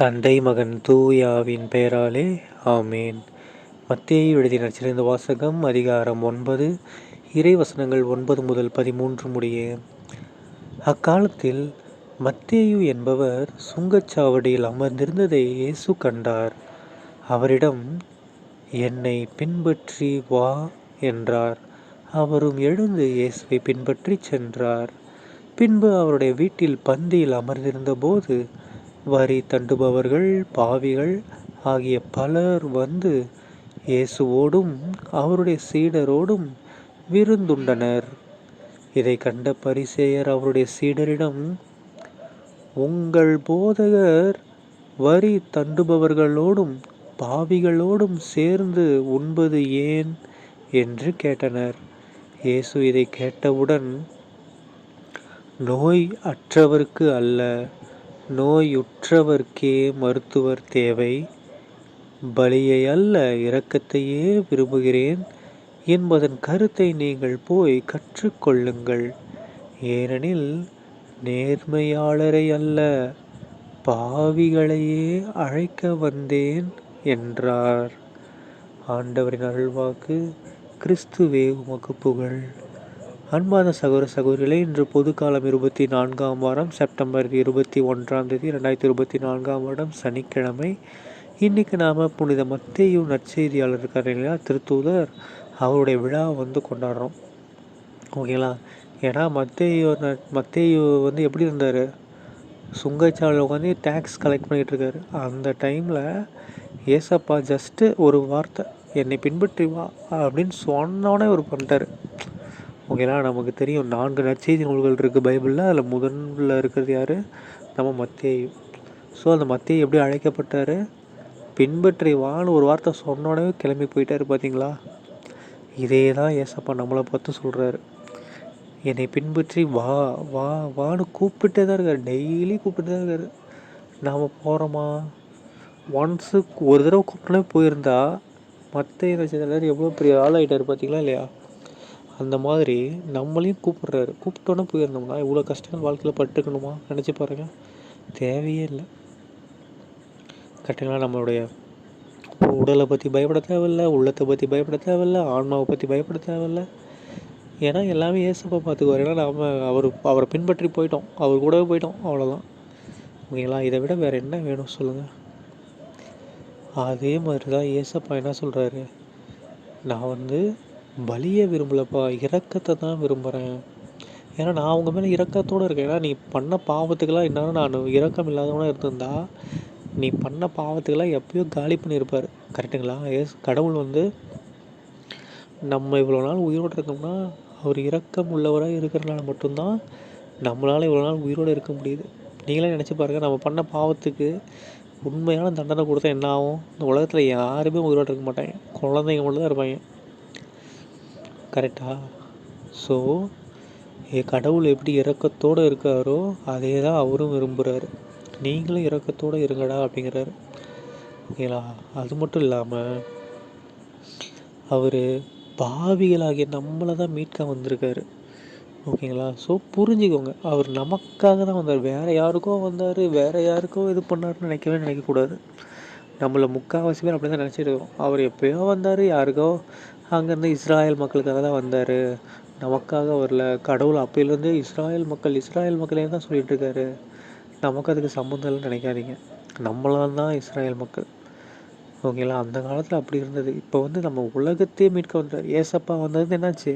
தந்தை மகன் தூயாவின் பெயராலே ஆமேன். மத்தியை எழுதி சிறந்த வாசகம் அதிகாரம் ஒன்பது இறைவசனங்கள் ஒன்பது முதல் பதிமூன்று முடிய. அக்காலத்தில் மத்தேயு என்பவர் சுங்கச்சாவடியில் அமர்ந்திருந்ததை இயேசு கண்டார். அவரிடம் என்னை பின்பற்றி வா என்றார். அவரும் எழுந்து இயேசுவை பின்பற்றி சென்றார். பின்பு அவருடைய வீட்டில் பந்தியில் அமர்ந்திருந்த போது வரி தண்டுபவர்கள் பாவிகள் ஆகிய பலர் வந்து இயேசுவோடும் அவருடைய சீடரோடும் விருந்துண்டனர். இதை கண்ட பரிசேயர் அவருடைய சீடரிடம் உங்கள் போதகர் வரி தண்டுபவர்களோடும் பாவிகளோடும் சேர்ந்து உண்பது ஏன்? என்று கேட்டனர். இயேசு இதை கேட்டவுடன் நோய் அற்றவருக்கு அல்ல நோயுற்றவர்க்கே மருத்துவர் தேவை. பலியை அல்ல இரக்கத்தையே விரும்புகிறேன். என்பதன் கருத்தை நீங்கள் போய் கற்றுக்கொள்ளுங்கள். ஏனெனில் நேர்மையாளரை அல்ல பாவிகளையே அழைக்க வந்தேன் என்றார். ஆண்டவரின் அருள்வாக்கு கிறிஸ்துவே உமக்கு புகழ். அன்பான சகோதர சகோதரிகளே இன்று பொதுக்காலம் இருபத்தி நான்காம் வாரம் செப்டம்பர் இருபத்தி ஒன்றாம் தேதி ரெண்டாயிரத்தி இருபத்தி நான்காம் வருடம் சனிக்கிழமை. இன்றைக்கி நாம் புனித மத்தேயு நற்செய்தியாளர் இருக்கார் இல்லையா திருத்தூதர் அவருடைய விழா வந்து கொண்டாடுறோம். ஓகேங்களா? ஏன்னா மத்தேயு மத்தேயு வந்து எப்படி இருந்தார்? சுங்கச்சாலையில் உட்காந்து டேக்ஸ் கலெக்ட் பண்ணிகிட்டு இருக்காரு. அந்த டைமில் ஏசப்பா ஜஸ்ட்டு ஒரு வார்த்தை என்னை பின்பற்றி வா அப்படின்னு சொன்னோடனே அவர் பண்ணிட்டார். ஓகேங்களா? நமக்கு தெரியும் நான்கு நற்செய்தி நூல்கள் இருக்குது பைபிளில். அதில் முதன்ல இருக்கிறது யார்? நம்ம மத்தியை. ஸோ அந்த மத்தியை எப்படி அழைக்கப்பட்டார்? பின்பற்றி வான்னு ஒரு வார்த்தை சொன்னோடனே கிளம்பி போயிட்டார் பார்த்தீங்களா இதே தான் ஏசப்பா நம்மளை பார்த்து சொல்கிறாரு என்னை பின்பற்றி வா வா வான்னு கூப்பிட்டே தான் இருக்கார். டெய்லி கூப்பிட்டு தான் இருக்கார். நாம் போகிறோமா ஒன்ஸு ஒரு தடவை கூப்பிட்டோன்னே போயிருந்தா மற்ற எல்லாரும் எவ்வளோ பெரிய ஆள் ஆகிட்டார் பார்த்தீங்களா இல்லையா? அந்த மாதிரி நம்மளையும் கூப்பிட்றாரு. கூப்பிட்டோன்னே போயிருந்தோம்னா இவ்வளோ கஷ்டங்கள் வாழ்க்கையில் பட்டுக்கணுமா? நினச்சி பாருங்கள் தேவையே இல்லை. கரெக்டுங்களா? நம்மளுடைய உடலை பற்றி பயப்பட தேவையில்ல உள்ளத்தை பற்றி பயப்பட தேவையில்ல ஆன்மாவை பற்றி பயப்பட தேவையில்லை. ஏன்னா எல்லாமே ஏசப்பா பார்த்துக்குவார். ஏன்னா நாம் அவர் அவரை பின்பற்றி போயிட்டோம். அவர் கூடவே போயிட்டோம். அவ்வளோதான் ஓகேங்களா? இதை விட வேறு என்ன வேணும் சொல்லுங்கள் அதே மாதிரி தான் ஏசப்பா என்ன சொல்கிறாரு நான் வந்து பலியை விரும்பலப்பா இரக்கத்தை தான் விரும்புகிறேன் ஏன்னா நான் அவங்க மேலே இரக்கத்தோடு இருக்கேன். ஏன்னா நீ பண்ண பாவத்துக்கெல்லாம் என்னன்னா நான் இரக்கம் இல்லாதவனாக இருந்திருந்தா நீ பண்ண பாவத்துக்கெல்லாம் எப்பயோ காலி பண்ணியிருப்பார். கரெக்டுங்களா எஸ் கடவுள் வந்து நம்ம இவ்வளோ நாள் உயிரோடு இருக்கோம்னா அவர் இரக்கம் உள்ளவராக இருக்கிறனால மட்டும்தான் நம்மளால் இவ்வளோ நாள் உயிரோடு இருக்க முடியுது. நீங்களே நினச்சி பாருங்கள் நம்ம பண்ண பாவத்துக்கு உண்மையான தண்டனை கொடுத்தா என்ன ஆகும்? இந்த உலகத்தில் யாருமே உயிரோடு இருக்க மாட்டாங்க. குழந்தைங்க மட்டும் தான் இருப்பாங்க. கரெக்டா ஸோ கடவுள் எப்படி இறக்கத்தோடு இருக்காரோ அதே தான் அவரும் விரும்புகிறாரு நீங்களும் இறக்கத்தோடு இருங்கடா அப்படிங்கிறாரு. ஓகேங்களா அது மட்டும் இல்லாமல் அவர் பாவிகளாகிய நம்மளை தான் மீட்க வந்திருக்காரு. ஓகேங்களா? ஸோ புரிஞ்சுக்கோங்க. அவர் நமக்காக தான் வந்தார். வேறு யாருக்கோ வந்தார் வேறு யாருக்கோ இது பண்ணார்னு நினைக்கவே நினைக்கக்கூடாது. நம்மளை முக்கால்வாசி பேர் அப்படி தான் நினச்சிட்டு இருக்கோம். அவர் எப்போயோ வந்தார் யாருக்கோ அங்கேருந்து இஸ்ராயல் மக்களுக்காக தான் வந்தார். நமக்காக வரல. கடவுள் அப்பையிலேருந்து இஸ்ராயல் மக்கள் இஸ்ராயல் மக்களே தான் சொல்லிகிட்ருக்காரு நமக்கு அதுக்கு சம்மந்தம் இல்லைன்னு நினைக்காதீங்க. நம்மளால் தான் இஸ்ராயல் மக்கள். ஓகேங்களா? அந்த காலத்தில் அப்படி இருந்தது. இப்போ வந்து நம்ம உலகத்தையே மீட்க வந்தார். ஏசப்பா வந்தது என்னாச்சு?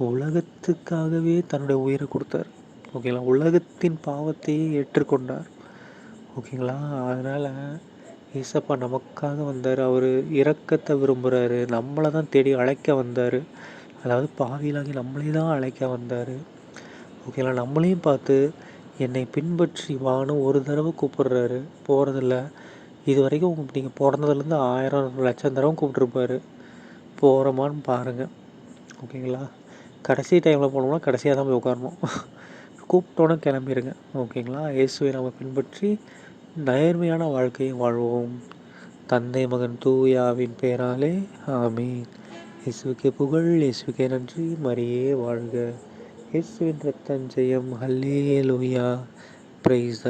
உலகத்துக்காகவே தன்னுடைய உயிரை கொடுத்தார். ஓகேங்களா? உலகத்தின் பாவத்தையே ஏற்றுக்கொண்டார். ஓகேங்களா? அதனால் ஏசப்பா நமக்காக வந்தார். அவர் இறக்கத்தை விரும்புகிறாரு நம்மளை தான் தேடி அழைக்க வந்தார். அதாவது பாவியிலாகி நம்மளே தான் அழைக்க வந்தார். ஓகேங்களா நம்மளையும் பார்த்து என்னை பின்பற்றி வான்னு ஒரு தடவை கூப்பிடுறாரு. போகிறதில்ல இது வரைக்கும் நீங்கள் பிறந்ததுலேருந்து ஆயிரம் லட்சம் தடவை கூப்பிட்ருப்பாரு போகிறோமான்னு பாருங்கள் ஓகேங்களா கடைசி டைமில் போனோம்னா கடைசியாக தான் போய் உட்காரணும். கூப்பிட்டோன்னே கிளம்பிடுங்க ஓகேங்களா இயேசுவை நம்ம பின்பற்றி நேர்மையான வாழ்க்கையை வாழ்வோம். தந்தை மகன் தூயாவின் பெயராலே ஆமீன். இயேசுக்கே புகழ் இயேசுக்கே நன்றி. மரியே வாழ்க. இயேசுவின் ரத்தஞ்செயம் ஹல்லே லூயா பிரைஸ்